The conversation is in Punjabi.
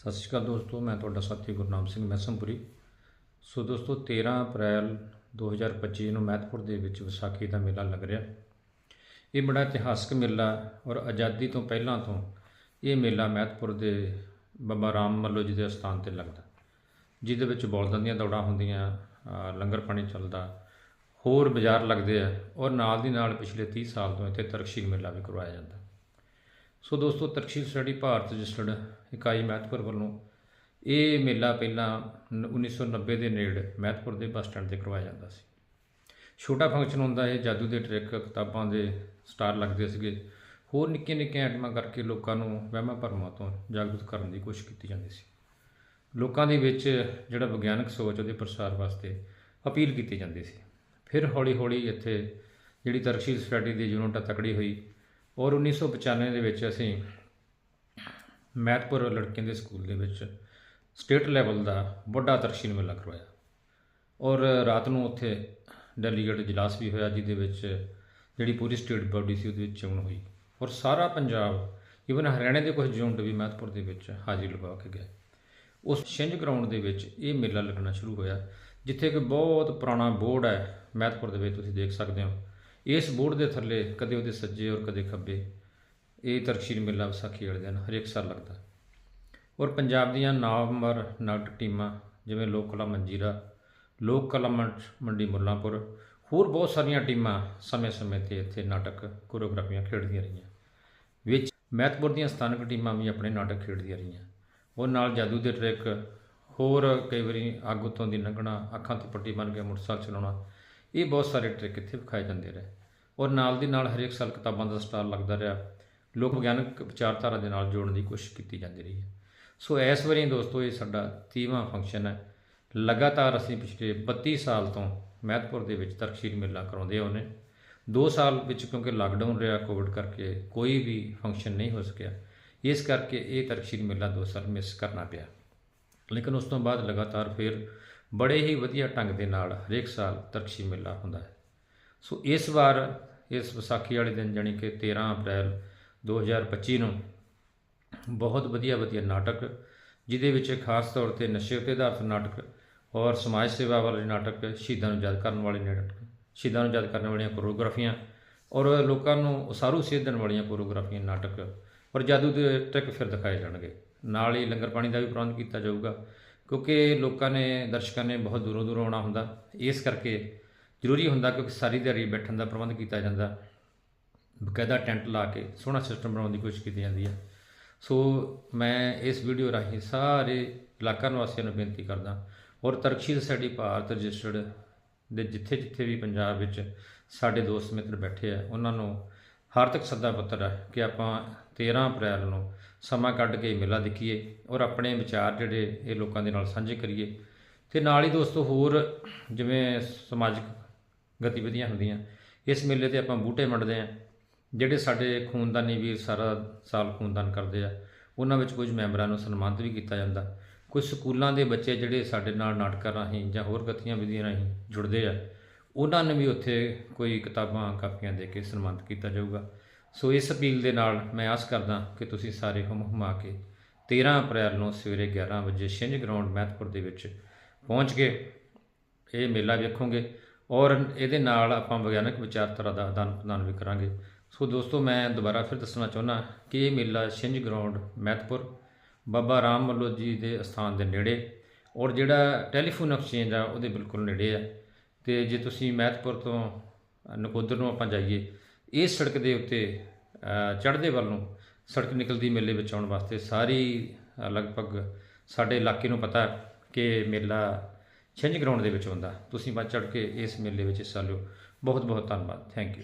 ਸਤਿ ਸ਼੍ਰੀ ਅਕਾਲ ਦੋਸਤੋ, ਮੈਂ ਤੁਹਾਡਾ ਸਾਥੀ ਗੁਰਨਾਮ ਸਿੰਘ ਮੈਸਮਪੁਰੀ। ਸੋ ਦੋਸਤੋ 13 ਅਪ੍ਰੈਲ 2025 ਨੂੰ ਮਹਿਤਪੁਰ ਦੇ ਵਿੱਚ ਵਿਸਾਖੀ ਦਾ ਮੇਲਾ ਲੱਗ ਰਿਹਾ। ਇਹ ਬੜਾ ਇਤਿਹਾਸਕ ਮੇਲਾ ਔਰ ਆਜ਼ਾਦੀ ਤੋਂ ਪਹਿਲਾਂ ਤੋਂ ਇਹ ਮੇਲਾ ਮਹਿਤਪੁਰ ਦੇ ਬਾਬਾ ਰਾਮ ਮੱਲੋ ਜੀ ਦੇ ਸਥਾਨ ਤੇ ਲੱਗਦਾ। ਜਿਹਦੇ ਵਿੱਚ ਬੌਲਦਾਂ ਦੀਆਂ ਦੌੜਾਂ ਹੁੰਦੀਆਂ ਲੰਗਰ ਪਾਣੀ ਚੱਲਦਾ, ਹੋਰ ਬਾਜ਼ਾਰ ਲੱਗਦੇ ਆ ਔਰ ਨਾਲ ਦੀ ਨਾਲ ਪਿਛਲੇ 30 ਸਾਲ ਤੋਂ ਇੱਥੇ ਤਰਕਸ਼ੀਲ ਮੇਲਾ ਵੀ ਕਰਵਾਇਆ ਜਾਂਦਾ। ਸੋ ਦੋਸਤੋ ਤਰਕਸ਼ੀਲ ਸਟੱਡੀ ਭਾਰਤ ਰਜਿਸਟਰਡ ਇਕਾਈ ਮਹਿਤਪੁਰ ਵੱਲੋਂ ਇਹ ਮੇਲਾ ਪਹਿਲਾਂ ਨ- 1990 ਦੇ ਨੇੜੇ ਮਹਿਤਪੁਰ ਦੇ ਬੱਸ ਸਟੈਂਡ ਤੇ ਕਰਵਾਇਆ ਜਾਂਦਾ ਸੀ। ਛੋਟਾ ਫੰਕਸ਼ਨ ਹੁੰਦਾ ਇਹ ਜਾਦੂ ਦੇ ਟ੍ਰਿਕ, ਕਿਤਾਬਾਂ ਦੇ ਸਟਾਰ ਲੱਗਦੇ ਸੀਗੇ। ਹੋਰ ਨਿੱਕੇ ਨਿੱਕੇ ਆਈਟਮਾਂ ਕਰਕੇ ਲੋਕਾਂ ਨੂੰ ਵਹਿਮਾਂ ਭਰਮਾਂ ਤੋਂ ਜਾਗਰੂਕ ਕਰਨ ਦੀ ਕੋਸ਼ਿਸ਼ ਕੀਤੀ ਜਾਂਦੀ ਸੀ। ਲੋਕਾਂ ਦੇ ਵਿੱਚ ਜਿਹੜਾ ਵਿਗਿਆਨਕ ਸੋਚ ਉਹਦੇ ਪ੍ਰਸਾਰ ਵਾਸਤੇ ਅਪੀਲ ਕੀਤੀ ਜਾਂਦੀ ਸੀ। ਫਿਰ ਹੌਲੀ ਹੌਲੀ ਇੱਥੇ ਜਿਹੜੀ ਤਰਕਸ਼ੀਲ ਸੋਸਾਇਟੀ ਦੀ ਯੂਨਿਟ ਆ ਤਕੜੀ ਹੋਈ ਔਰ 1995 ਦੇ ਵਿੱਚ ਅਸੀਂ ਮਹਿਤਪੁਰ ਲੜਕੀਆਂ ਦੇ ਸਕੂਲ ਦੇ ਵਿੱਚ ਸਟੇਟ ਲੈਵਲ ਦਾ ਵੱਡਾ ਤਰਕਸ਼ੀਲ ਮੇਲਾ ਕਰਵਾਇਆ। ਔਰ ਰਾਤ ਨੂੰ ਉੱਥੇ ਡੈਲੀਗੇਟ ਇਜਲਾਸ ਵੀ ਹੋਇਆ, ਜਿਹਦੇ ਵਿੱਚ ਜਿਹੜੀ ਪੂਰੀ ਸਟੇਟ ਬਾਡੀ ਸੀ ਉਹਦੇ ਵਿੱਚ ਚੋਣ ਹੋਈ। ਔਰ ਸਾਰਾ ਪੰਜਾਬ ਇਵਨ ਹਰਿਆਣੇ ਦੇ ਕੁਝ ਯੂਨਿਟ ਵੀ ਮਹਿਤਪੁਰ ਦੇ ਵਿੱਚ ਹਾਜ਼ਰੀ ਲਗਾ ਕੇ ਗਏ। ਉਸ ਛਿੰਝ ਗਰਾਊਂਡ ਦੇ ਵਿੱਚ ਇਹ ਮੇਲਾ ਲੱਗਣਾ ਸ਼ੁਰੂ ਹੋਇਆ, ਜਿੱਥੇ ਕਿ ਬਹੁਤ ਪੁਰਾਣਾ ਬੋਰਡ ਹੈ ਮਹਿਤਪੁਰ ਦੇ ਵਿੱਚ, ਤੁਸੀਂ ਦੇਖ ਸਕਦੇ ਹੋ। ਇਸ ਬੋਰਡ ਦੇ ਥੱਲੇ ਕਦੇ ਉਹਦੇ ਸੱਜੇ ਔਰ ਕਦੇ ਖੱਬੇ ਇਹ ਤਰਕਸ਼ੀਲ ਮੇਲਾ ਵਿਸਾਖੀ ਵਾਲੇ ਦਿਨ ਹਰੇਕ ਸਾਲ ਲੱਗਦਾ। ਔਰ ਪੰਜਾਬ ਦੀਆਂ ਨਾਮਵਰ ਨਾਟਕ ਟੀਮਾਂ ਜਿਵੇਂ ਲੋਕ ਕਲਾ ਮੰਜੀਰਾ, ਲੋਕ ਕਲਾ ਮੰਡੀ ਮੁੱਲਾਂਪੁਰ, ਹੋਰ ਬਹੁਤ ਸਾਰੀਆਂ ਟੀਮਾਂ ਸਮੇਂ-ਸਮੇਂ ਤੇ ਇੱਥੇ ਨਾਟਕ ਕੋਰੀਓਗ੍ਰਾਫੀਆਂ ਖੇਡਦੀਆਂ ਰਹੀਆਂ। ਵਿੱਚ ਮਹਿਤਪੁਰ ਦੀਆਂ ਸਥਾਨਕ ਟੀਮਾਂ ਵੀ ਆਪਣੇ ਨਾਟਕ ਖੇਡਦੀਆਂ ਰਹੀਆਂ। ਉਹ ਨਾਲ ਜਾਦੂ ਦੇ ਟ੍ਰਿਕ, ਹੋਰ ਕਈ ਵਾਰੀ ਅੱਗ ਉੱਤੋਂ ਦੀ ਲੰਘਣਾ, ਅੱਖਾਂ ਤੇ ਪੱਟੀ ਬੰਨ੍ਹ ਕੇ ਮੋਟਰਸਾਈਕਲ ਚਲਾਉਣਾ ਇਹ ਬਹੁਤ ਸਾਰੇ ਟ੍ਰਿਕ ਇੱਥੇ ਵਿਖਾਏ ਜਾਂਦੇ ਰਹੇ। ਔਰ ਨਾਲ ਦੀ ਨਾਲ ਹਰੇਕ ਸਾਲ ਕਿਤਾਬਾਂ ਦਾ ਸਟਾਲ ਲੱਗਦਾ ਰਿਹਾ। ਲੋਕ ਵਿਗਿਆਨਕ ਵਿਚਾਰਧਾਰਾ ਦੇ ਨਾਲ ਜੋੜਨ ਦੀ ਕੋਸ਼ਿਸ਼ ਕੀਤੀ ਜਾਂਦੀ ਰਹੀ ਹੈ। ਸੋ ਇਸ ਵਾਰੀ ਦੋਸਤੋ, ਇਹ ਸਾਡਾ 30ਵਾਂ ਫੰਕਸ਼ਨ ਹੈ। ਲਗਾਤਾਰ ਅਸੀਂ ਪਿਛਲੇ 32 ਸਾਲ ਤੋਂ ਮਹਿਤਪੁਰ ਦੇ ਵਿੱਚ ਤਰਕਸ਼ੀਲ ਮੇਲਾ ਕਰਾਉਂਦੇ ਆਉਂਦੇ ਦੋ ਸਾਲ ਵਿੱਚ ਕਿਉਂਕਿ ਲਾਕਡਾਊਨ ਰਿਹਾ ਕੋਵਿਡ ਕਰਕੇ ਕੋਈ ਵੀ ਫੰਕਸ਼ਨ ਨਹੀਂ ਹੋ ਸਕਿਆ। ਇਸ ਕਰਕੇ ਇਹ ਤਰਕਸ਼ੀਲ ਮੇਲਾ ਦੋ ਸਾਲ ਮਿਸ ਕਰਨਾ ਪਿਆ। ਲੇਕਿਨ ਉਸ ਤੋਂ ਬਾਅਦ ਲਗਾਤਾਰ ਫਿਰ ਬੜੇ ਹੀ ਵਧੀਆ ਢੰਗ ਦੇ ਨਾਲ ਹਰੇਕ ਸਾਲ ਤਰਕਸ਼ੀ ਮੇਲਾ ਹੁੰਦਾ ਹੈ। ਸੋ ਇਸ ਵਾਰ ਇਸ ਵਿਸਾਖੀ ਵਾਲੇ ਦਿਨ ਜਾਣੀ ਕਿ 13 ਅਪ੍ਰੈਲ 2025 ਨੂੰ ਬਹੁਤ ਵਧੀਆ ਵਧੀਆ ਨਾਟਕ, ਜਿਹਦੇ ਵਿੱਚ ਖਾਸ ਤੌਰ ਤੇ ਨਸ਼ੇ ਉੱਤੇ ਆਧਾਰਿਤ ਨਾਟਕ ਔਰ ਸਮਾਜ ਸੇਵਾ ਵਾਲੇ ਨਾਟਕ ਸ਼ਹੀਦਾਂ ਨੂੰ ਯਾਦ ਕਰਨ ਵਾਲੇ ਨਾਟਕ, ਸ਼ਹੀਦਾਂ ਨੂੰ ਯਾਦ ਕਰਨ ਵਾਲੀਆਂ ਕੋਰੀਓਗ੍ਰਾਫੀਆਂ ਔਰ ਲੋਕਾਂ ਨੂੰ ਉਸਾਰੂ ਸੇਧ ਦੇਣ ਵਾਲੀਆਂ ਕੋਰੀਓਗ੍ਰਾਫੀਆਂ ਨਾਟਕ ਔਰ ਜਾਦੂ ਦੇ ਟ੍ਰਿਕ ਫਿਰ ਦਿਖਾਏ ਜਾਣਗੇ। ਨਾਲ ਹੀ ਲੰਗਰ ਪਾਣੀ ਦਾ ਵੀ ਪ੍ਰਬੰਧ ਕੀਤਾ ਜਾਊਗਾ। ਕਿਉਂਕਿ ਲੋਕਾਂ ਨੇ, ਦਰਸ਼ਕਾਂ ਨੇ ਬਹੁਤ ਦੂਰੋਂ ਦੂਰੋਂ ਆਉਣਾ ਹੁੰਦਾ। ਇਸ ਕਰਕੇ ਜ਼ਰੂਰੀ ਹੁੰਦਾ ਕਿਉਂਕਿ ਸਾਰੀ ਦਿਹਾੜੀ ਬੈਠਣ ਦਾ ਪ੍ਰਬੰਧ ਕੀਤਾ ਜਾਂਦਾ। ਬਕਾਇਦਾ ਟੈਂਟ ਲਾ ਕੇ ਸੋਹਣਾ ਸਿਸਟਮ ਬਣਾਉਣ ਦੀ ਕੋਸ਼ਿਸ਼ ਕੀਤੀ ਜਾਂਦੀ ਹੈ ਸੋ ਮੈਂ ਇਸ ਵੀਡੀਓ ਰਾਹੀਂ ਸਾਰੇ ਇਲਾਕਾ ਨਿਵਾਸੀਆਂ ਨੂੰ ਬੇਨਤੀ ਕਰਦਾ, ਔਰ ਤਰਕਸ਼ੀਲ ਸਾਡੀ ਭਾਰਤ ਰਜਿਸਟਰਡ ਦੇ ਜਿੱਥੇ ਜਿੱਥੇ ਵੀ ਪੰਜਾਬ ਵਿੱਚ ਸਾਡੇ ਦੋਸਤ ਮਿੱਤਰ ਬੈਠੇ ਆ, ਉਹਨਾਂ ਨੂੰ ਹਾਰਦਿਕ ਸੱਦਾ ਪੱਤਰ ਹੈ ਕਿ ਆਪਾਂ 13 ਅਪ੍ਰੈਲ ਨੂੰ ਸਮਾਂ ਕੱਢ ਕੇ ਮੇਲਾ ਦੇਖੀਏ ਔਰ ਆਪਣੇ ਵਿਚਾਰ ਜਿਹੜੇ ਇਹ ਲੋਕਾਂ ਦੇ ਨਾਲ ਸਾਂਝੇ ਕਰੀਏ। ਤੇ ਨਾਲ ਹੀ ਦੋਸਤੋ ਹੋਰ ਜਿਵੇਂ ਸਮਾਜਿਕ ਗਤੀਵਿਧੀਆਂ ਹੁੰਦੀਆਂ, ਇਸ ਮੇਲੇ ਤੇ ਆਪਾਂ ਬੂਟੇ ਵੰਡਦੇ ਆ ਜਿਹੜੇ ਸਾਡੇ ਖੂਨਦਾਨੀ ਵੀਰ ਸਾਰਾ ਸਾਲ ਖੂਨਦਾਨ ਕਰਦੇ ਆ, ਉਹਨਾਂ ਵਿੱਚ ਕੁਝ ਮੈਂਬਰਾਂ ਨੂੰ ਸਨਮਾਨਿਤ ਵੀ ਕੀਤਾ ਜਾਂਦਾ। ਕੁਝ ਸਕੂਲਾਂ ਦੇ ਬੱਚੇ ਜਿਹੜੇ ਸਾਡੇ ਨਾਲ ਨਾਟਕਾਂ ਰਾਹੀਂ ਜਾਂ ਹੋਰ ਗਤੀਆਂ ਵਿਧੀਆਂ ਰਾਹੀਂ ਜੁੜਦੇ ਆ, ਉਹਨਾਂ ਨੂੰ ਵੀ ਉੱਥੇ ਕੋਈ ਕਿਤਾਬਾਂ, ਕਾਪੀਆਂ ਦੇ ਕੇ ਸਨਮਾਨਿਤ ਕੀਤਾ ਜਾਊਗਾ। ਸੋ ਇਸ ਅਪੀਲ ਦੇ ਨਾਲ ਮੈਂ ਆਸ ਕਰਦਾ ਕਿ ਤੁਸੀਂ ਸਾਰੇ ਹੁਮ ਹੁਮਾ ਕੇ 13 ਅਪ੍ਰੈਲ ਨੂੰ ਸਵੇਰੇ 11 ਵਜੇ ਛਿੰਝ ਗਰਾਊਂਡ ਮਹਿਤਪੁਰ ਦੇ ਵਿੱਚ ਪਹੁੰਚ ਕੇ ਇਹ ਮੇਲਾ ਵੇਖੋਗੇ ਔਰ ਇਹਦੇ ਨਾਲ ਆਪਾਂ ਵਿਗਿਆਨਕ ਵਿਚਾਰਧਾਰਾ ਦਾ ਆਦਾਨ ਪ੍ਰਦਾਨ ਵੀ ਕਰਾਂਗੇ। ਸੋ ਦੋਸਤੋ, ਮੈਂ ਦੁਬਾਰਾ ਫਿਰ ਦੱਸਣਾ ਚਾਹੁੰਦਾ ਕਿ ਇਹ ਮੇਲਾ ਛਿੰਝ ਗਰਾਊਂਡ ਮਹਿਤਪੁਰ ਬਾਬਾ ਰਾਮ ਮੱਲੋ ਜੀ ਦੇ ਸਥਾਨ ਦੇ ਨੇੜੇ ਔਰ ਜਿਹੜਾ ਟੈਲੀਫੋਨ ਐਕਸਚੇਂਜ ਆ, ਉਹਦੇ ਬਿਲਕੁਲ ਨੇੜੇ ਆ। ਤੇ ਜੇ ਤੁਸੀਂ ਮਹਿਤਪੁਰ ਤੋਂ ਨਕੋਦਰ ਨੂੰ ਆਪਾਂ ਜਾਈਏ ਇਸ ਸੜਕ ਦੇ ਉੱਤੇ ਚੜ੍ਹਦੇ ਵੱਲ ਨੂੰ ਸੜਕ ਨਿਕਲਦੀ ਮੇਲੇ ਵਿੱਚ ਆਉਣ ਵਾਸਤੇ ਸਾਰੀ ਲਗਭਗ ਸਾਡੇ ਇਲਾਕੇ ਨੂੰ ਪਤਾ ਕਿ ਮੇਲਾ ਛਿੰਝ ਗਰਾਊਂਡ ਦੇ ਵਿੱਚ ਹੁੰਦਾ। ਤੁਸੀਂ ਵੱਧ ਚੜ੍ਹ ਕੇ ਇਸ ਮੇਲੇ ਵਿੱਚ ਹਿੱਸਾ ਲਿਓ। ਬਹੁਤ ਬਹੁਤ ਧੰਨਵਾਦ। Thank you